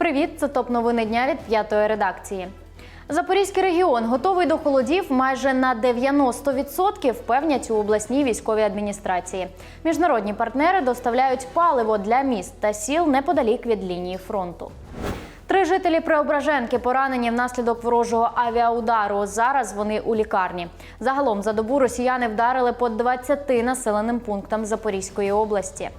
Привіт, це топ новини дня від п'ятої редакції. Запорізький регіон готовий до холодів майже на 90%, певнять у обласній військовій адміністрації. Міжнародні партнери доставляють паливо для міст та сіл неподалік від лінії фронту. Три жителі Преображенки поранені внаслідок ворожого авіаудару. Зараз вони у лікарні. Загалом за добу росіяни вдарили по 20 населеним пунктам Запорізької області.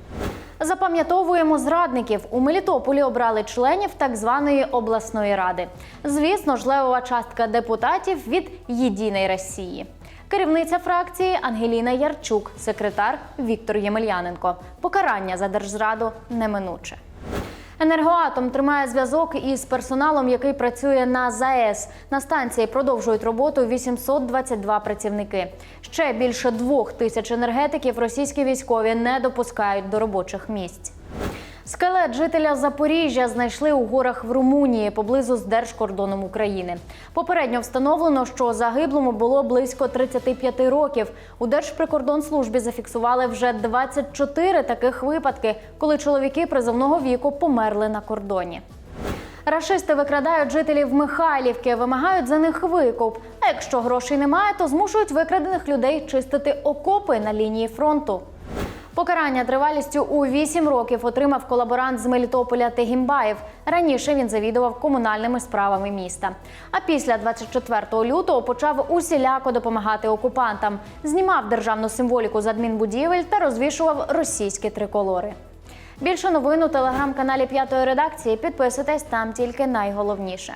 Запам'ятовуємо зрадників. У Мелітополі обрали членів так званої обласної ради. Звісно ж, левова частка депутатів від Єдиної Росії. Керівниця фракції Ангеліна Ярчук, секретар Віктор Ємельяненко. Покарання за держзраду неминуче. Енергоатом тримає зв'язок із персоналом, який працює на ЗАЕС. На станції продовжують роботу 822 працівники. Ще більше двох тисяч енергетиків російські військові не допускають до робочих місць. Скелет жителя Запоріжжя знайшли у горах в Румунії поблизу з держкордоном України. Попередньо встановлено, що загиблому було близько 35 років. У Держприкордонслужбі зафіксували вже 24 таких випадки, коли чоловіки призовного віку померли на кордоні. Рашисти викрадають жителів Михайлівки, вимагають за них викуп. А якщо грошей немає, то змушують викрадених людей чистити окопи на лінії фронту. Покарання тривалістю у 8 років отримав колаборант з Мелітополя Тегімбаєв. Раніше він завідував комунальними справами міста. А після 24 лютого почав усіляко допомагати окупантам, знімав державну символіку з адмінбудівель та розвішував російські триколори. Більше новин у телеграм-каналі п'ятої редакції. Підписуйтесь там тільки найголовніше.